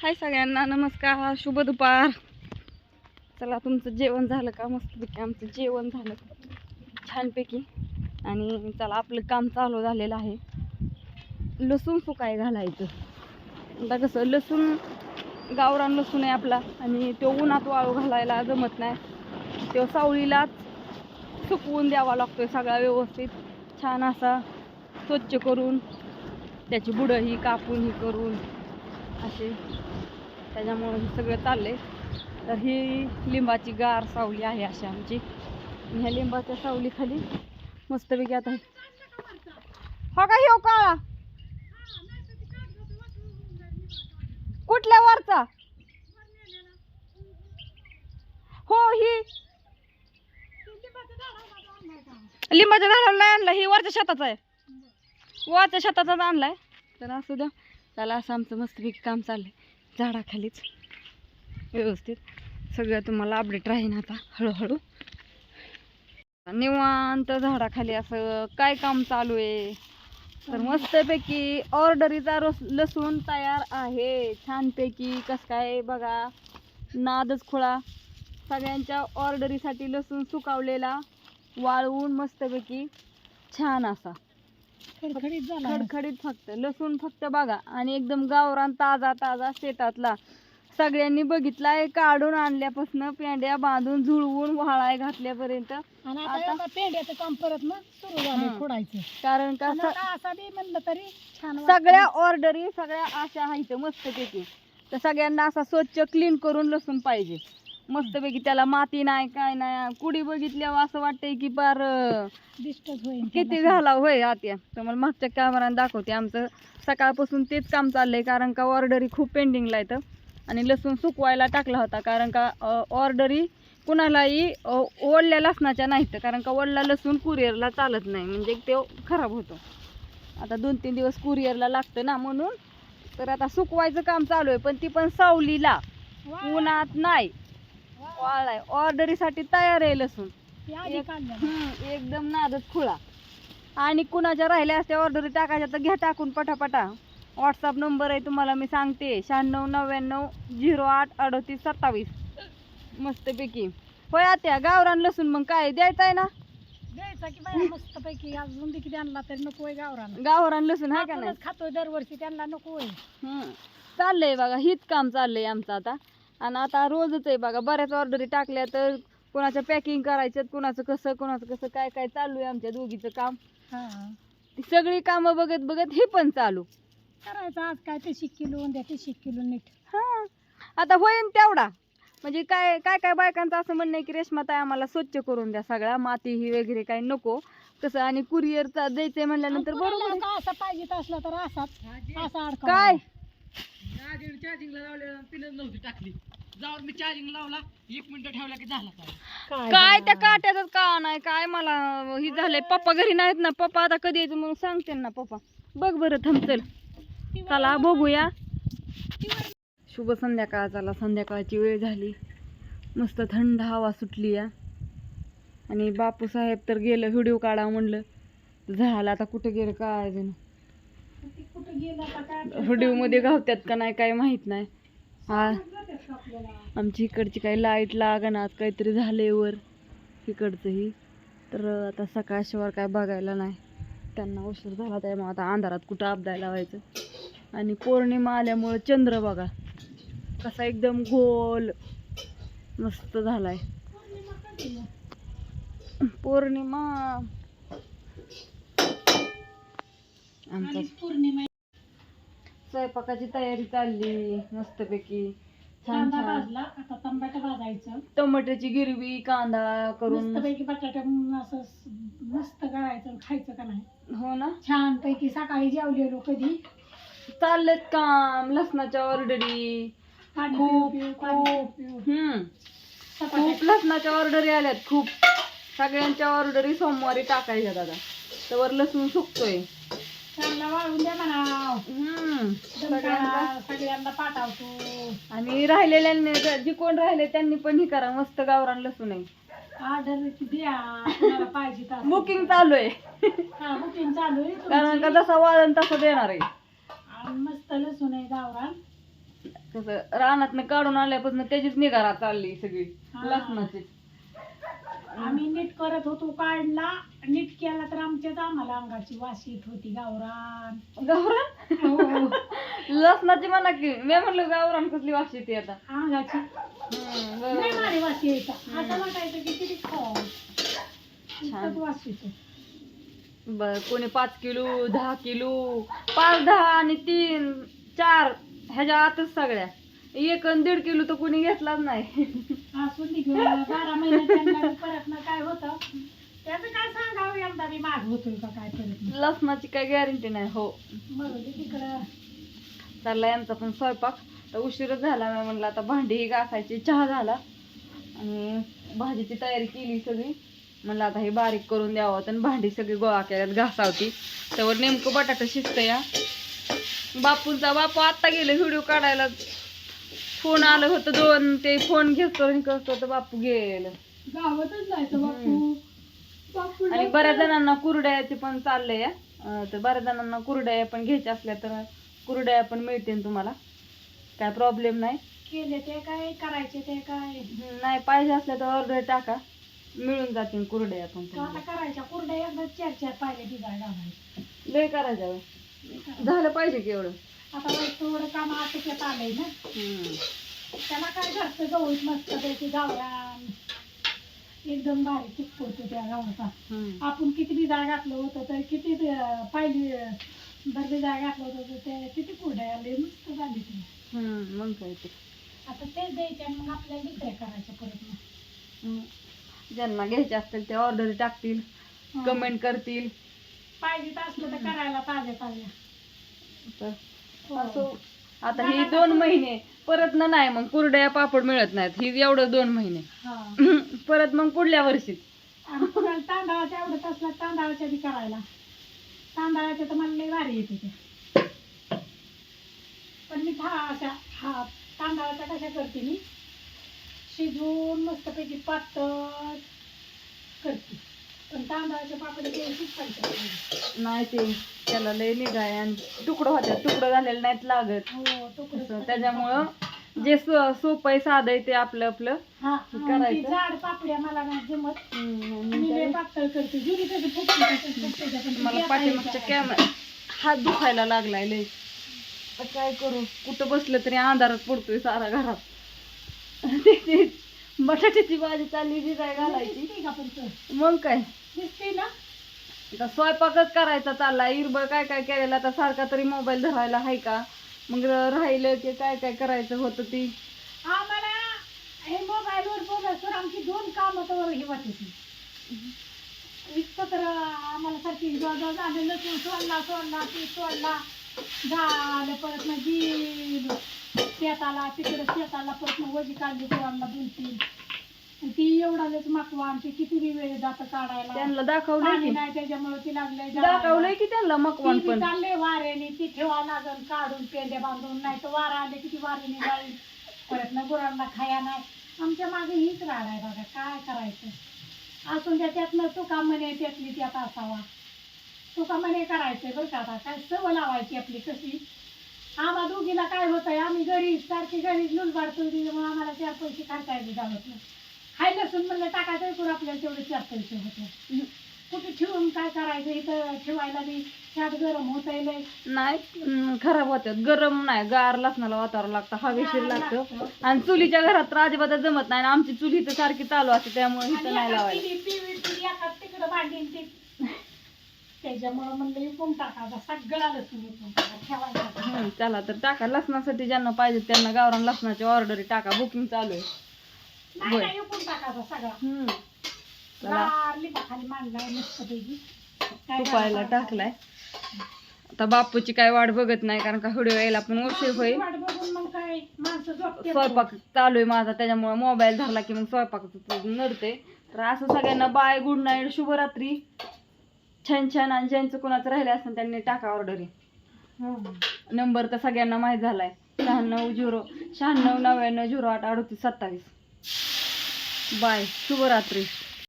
हाय सगळ्यांना नमस्कार शुभ दुपार. चला तुमचं जेवण झालं का? मस्तपैकी आमचं जेवण झालं. छानपैकी. आणि चला आपलं काम चालू झालेलं आहे. लसूण सुकाय घालायचं. आता कसं लसूण गावरान लसूण आहे आपला. आणि तो उन्हात वाळू घालायला जमत नाही. तो सावळीलाच सुकवून द्यावा लागतो सगळा व्यवस्थित. छान असा स्वच्छ करून त्याची बुडं ही कापून ही करून असे त्याच्यामुळं हे सगळं चाललंय. तर ही लिंबाची गार सावली आहे अशी आमची. ह्या लिंबाच्या सावलीखाली मस्तपैकी आता हो का हो काळा? कुठल्या वरचा? हो ही. लिंबाच्या झाडाला नाही आणलं ही वरच्या शेताचा आहे. वरच्या शेताचाच आणलाय. तर असू द्या त्याला असं आमचं मस्तपैकी काम चाललंय. झाडाखालीच. व्यवस्थित. सगळं तुम्हाला अपडेट राहीन आता हळूहळू. निवांत झाडाखाली असं काय काम चालू आहे? तर मस्तपैकी ऑर्डरीचा रस लसूण तयार आहे. छानपैकी कसं काय बघा नादच खुळा. सगळ्यांच्या ऑर्डरीसाठी लसूण सुकावलेला वाळवून मस्तपैकी छान असा. खडखडीत झाला खडखडीत फक्त. लसूण फक्त बघा. आणि एकदम गावरान ताजा ताजा शेतातला. सगळ्यांनी बघितलाय काढून आणल्यापासून पेंड्या बांधून झुळवून वाळाय घातल्यापर्यंत. आणि आता- आता एवढं पेंड्याचं काम परत ना सुरू झालं. फोडायचं. कारण का आणि स- आता असं बी म्हणलं तरी छान वाटतं. सगळ्या ऑर्डरी सगळ्या अशा आहेत मस्तपैकी तर सगळ्यांना असा स्वच्छ क्लीन करून लसूण पाहिजे. मस्तपैकी त्याला माती नाही काय नाही. कुडी बघितल्यावर असं वाटतंय की पार अं, डिस्टर्ब होईल किती घाला होय आत्या तुम्हाला मागच्या कॅमेराने दाखवते. आमचं सकाळपासून तेच काम चाललंय कारण का ऑर्डरी खूप पेंडिंगला आहेत आणि लसूण सुकवायला टाकला होता कारण का ऑर्डरी कुणालाही ओढल्या लसणाच्या नाहीत. कारण का ओढला लसूण कुरिअरला चालत नाही. म्हणजे ते खराब होतो. आता दोन तीन दिवस कुरिअरला लागतं ना म्हणून. तर आता सुकवायचं काम चालू आहे पण ती पण सावलीला. उन्हात नाही. वा- वाळाय ऑर्डरीसाठी तयार आहे लसूण. एक- हम्म, एकदम नादच खुळा. आणि कुणाच्या राहिल्या असत्या ऑर्डरी टाकायच्या तर घ्या टाकून पटापटा. व्हॉट्सअप नंबर आहे तुम्हाला मी सांगते. शहाण्णव नव्याण्णव झिरो आठ अडतीस सत्तावीस. मस्तपैकी. होय आत्या गावरान लसूण मग काय? द्यायचं आहे ना? द्यायचा की बाया मस्त पैकी अजून किती आणला तरी नको आहे गावरान. गावरान लसूण आहे का नाही? खातोय दरवर्षी त्यांना नको आहे. हम्म. चाललंय बघा हीच काम चाललंय आमचं आता. आणि आता रोजच आहे बघा बऱ्याच ऑर्डरी टाकल्या तर कोणाचं पॅकिंग करायचं कुणाचं कसं कुणाचं कसं काय काय चालू आहे आमच्या दोघीचं काम. ती सगळी कामं बघत बघत हे पण चालू. करायचं आज काय ते किलो द्या ते किलो नीट. हा. आता होईन तेवढा. म्हणजे काय काय काय बायकांचं असं म्हणणं आहे की रेशमाताई आम्हाला स्वच्छ करून द्या सगळा माती ही वगैरे काही नको. कसं आणि कुरिअरचा द्यायचंय म्हणल्यानंतर बरोबर असं पाहिजे असलं तर असाच असा अडकवा चार्जिंगला नव्हती टाकली. जाऊन मी चार्जिंग लावला एक मिनिट ठेवला की झाला काय काय त्या काट्याचं का नाही काय मला ही झालंय? पप्पा घरी नाहीत ना पप्पा आता कधी यायचं म्हणून सांगते ना पप्पा. बघ बरं थांब चल चला बघूया. शुभ संध्याकाळ चला संध्याकाळची वेळ झाली. मस्त थंड हवा सुटली या. आणि बापू साहेब तर गेलं व्हिडिओ काढा म्हणलं. झालं आता कुठं गेलं काय जण कुठं मध्ये गावत्यात का नाही काय माहीत नाही. हा. आमची इकडची काही लाइट लागणार काहीतरी झाले वर इकडचंही. तर आता सकाळशिवाय काय बघायला नाही. त्यांना उशीर झाला त्यामुळे आता अंधारात कुठं अपदायला लावायचं. आणि पौर्णिमा आल्यामुळं चंद्र बघा. कसा एकदम गोल मस्त झालाय. पौर्णिमा. आमचा पौर्णिमा स्वयंपाकाची तयारी चालली मस्तपैकी. छान कांदा छान. भाजला आता भाजायचं. टोमॅटोची गिरवी कांदा करून. मस्तपैकी बटाटा असं स- मस्त करायचं खायचं का नाही. हो ना? छान पैकी सकाळी जेवलेलो कधी. चाललेत काम लसणाच्या ऑर्डरी. पाणी खूप पिऊ, पिऊ, पाणी खूप. पिऊ, पिऊ. हम्म. चपात्या. खूप लसणाच्या ऑर्डरी आल्यात खूप. सगळ्यांच्या ऑर्डरी सोमवारी टाकायच्या दादा. तर लसूण सुकतोय. त्यांना वाळून द्या म्हणा. हम्म. सगळ्यांना सगळ्यांना. पाठवतो. आणि राहिलेल्यांनी जी कोण राहिले त्यांनी पण ही करा मस्त गावरान लसूण आहे. ऑर्डर द्या. कोणाला पाहिजे तर बुकिंग चालू आहे. हा बुकिंग चालू आहे कारण तुमची. का जसा वाळण तसं देणार आहे. आणि मस्त लसूण आहे गावरान. कसं रानातनं काढून आल्यापासून त्याचीच निघारा चालली सगळी. हा. लसणाची आम्ही नीट करत होतो काढला. नीट केला तर आमच्याच आम्हाला अंगाची वास येत होती गावरान. गावरान? हो. लसणाची म्हणा की मी म्हणलं गावरान कसली वास येते आता. अंगाची. हम्म, वास यायचा. वाटायचं की किती वास येतो. बर कोणी पाच किलो दहा किलो पाच दहा आणि तीन चार ह्याच्या आतच सगळ्या. एक आणि दीड किलो तर कोणी घेतलाच नाही. ती घेऊन बारा महिन्यात त्यांना परत ना काय होतं त्याचं काय सांगावं यंदा मी माग होतोय का काय परत. लसणाची काय गॅरंटी नाही हो. तिकडं. चालला यांचा पण स्वयंपाक. तर उशीरच झाला मी म्हणलं आता भांडी घासायची चहा झाला. आणि भाजीची तयारी केली सगळी. म्हणलं आता हे बारीक करून द्यावं आणि भांडी सगळी गोळा केल्यात घासावती. त्यावर नेमकं बटाटा शिजत या बापूंचा बापू आत्ता गेले व्हिडिओ काढायला. फोन आलं होतं दोन ते फोन घेतो आणि करतो तर बापू गेलं. गावातच जायचं बापू. बापू आणि बऱ्याच जणांना कुरड्याचे पण चाललंय अं, तर बऱ्याच जणांना कुरड्या पण घ्यायच्या असल्या तर कुरड्या पण मिळतील तुम्हाला. काय प्रॉब्लेम नाही. केले ते काय करायचे ते काय? हम्म, नाही पाहिजे असल्या तर ऑर्डर टाका. मिळून जातील कुरड्या पण आता करायच्या कुरड्या एकदा चार चार घालायचे लय करायचं. झालं पाहिजे की एवढं. आता वय थोडं काम आटोक्यात आलंय ना. त्याला काय घरचं गवत मस्त पैकी गावरान एकदम भारी चिकपडतो त्या गावाचा. आपण किती बिजाळ घातलं होतं तर किती पाहिली भर बिजाळ घातलं होतं तर ते किती कुरड्या आले मस्त झाली ती मग काय ते आता तेच द्यायचे आणि मग आपल्याला दुसऱ्या करायच्या परत मग. ज्यांना घ्यायचे असतील ते ऑर्डर टाकतील. कमेंट करतील पाहिजे तर असलं तर करायला ताज्या ताज्या तर. असं आता ही दोन महिने परत ना नाही मग कुरड्या पापड मिळत नाहीत. ही एवढं दोन महिने. हा. परत मग पुढल्या वर्षी. आणि कुणाला तांदळाच्या आवडत असला तांदळाच्या बी करायला. तांदळाच्या तर मला लई भारी येते ते. पण मी हा अशा हा तांदळाच्या कशा करते मी? शिजवून मस्तपैकी पातळ करते. पण तांदळाच्या पापडी पाहिजे नाही ते त्याला लय निघाय आणि तुकडं होत्या तुकडं झालेलं नाहीत लागत. हो असं त्याच्यामुळं जे सो- सोपं आहे साधं आहे ते आपलं आपलं हा करायचं. ती जाड पापड्या मला नाही जमत. हम्म, मी आणि लय काय- पातळ करते. जुरी कधी फुगते तसंच फुगते त्या, पण ती मला येता पाठीमागच्या. कॅमेरा हात दुखायला लागलाय लय. आता काय करू? कुठं बसलं तरी अंधारात पडतोय सारा घरात. ते- ते बटाट्याची भाजी चालली जी काय घालायची. दिसते का पण तो? मग काय? दिसते ना. आता स्वयंपाकच करायचा चालला इरबळ काय काय केलेलं आता सारखा तरी मोबाईल धरायला आहे का? मग राहिलं की काय काय करायचं होतं ती? आम्हाला हे मोबाईलवर बोलत तर आमची दोन कामं तर हे वाटत इतकं तर आम्हाला सारखी झालेलं तू लसूण सोडला सोडला ती सोडला. झालं परत मग गेलो शेताला तिकडं शेताला परत मग वजी काढली सोडला दोन तीन. एवढाच माकवा आमची किती बी वेळ जातं काढायला. त्यांना दाखवलंय पाणी की. नाही त्याच्यामुळे ती लागलंय दाखवलंय की त्यांना मकवान पण. चालले वाऱ्याने ती ठेवा लागल काढून पेंड्या बांधून नाही तर वारा आले की ती वाऱ्याने जाईल. परत ना गुरांना खाया नाही. आमच्या मागे हीच राड आहे बघा काय करायचं? असून त्या त्यातनं तुका म्हणे त्यातली त्यात असावा. तुका म्हणे करायचंय बरं का आता काय सवय लावायची आपली कशी? आम्हा दोघीला काय होतंय आम्ही घरी सारखी घरी लुलबाड दिल्यामुळे आम्हाला चार पैसे खर्चायचे जावत नाही हाय नसून म्हणलं टाकायचं एकूण आपल्याला तेवढे चार पैसे होते. कुठे ठेवून काय करायचं? इथं ठेवायला बी त्यात गरम होत लय. नाही खराब होत्यात. गरम नाही गार लसणाला वातावरण लागतं हवेशीर लागतं. आणि चुलीच्या घरात तर अजिबात जमत नाही आणि आमची चुली तर सारखी चालू असते त्यामुळे इथं नाही लावायला. तिकडं भांडीन ते. त्याच्यामुळं म्हणलं टाकायचा सगळा लसूण टाका ठेवायचा हम्म, चला तर टाका. लसणासाठी ज्यांना पाहिजे त्यांना गावरान लसणाची ऑर्डर टाका. बुकिंग चालू आहे. नाही बरं. नाही इकून टाकायचा सगळा. हम्म. चला. गार लिंबाखाली मांडलाय मस्तपैकी काय तुपायला करायचं? टाकलाय. आता बापूची काय वाट बघत नाही कारण का व्हिडिओ यायला पण उशीर होईल. वाट बघून मग काय माणसं झोपते स्वयंपाक चालू आहे माझा त्याच्यामुळे मोबाईल धरला की मग स्वयंपाकाचं नडते तर असं सगळ्यांना बाय गुड नाईट शुभरात्री. छान छान आणि ज्यांचं कोणाचं राहिले असेल त्यांनी टाका ऑर्डर नंबर तर सगळ्यांना माहीत झालाय. शहाण्णव झिरो शहाण्णव नव्याण्णव झिरो आठ अडतीस सत्तावीस. बाय शुभरात्री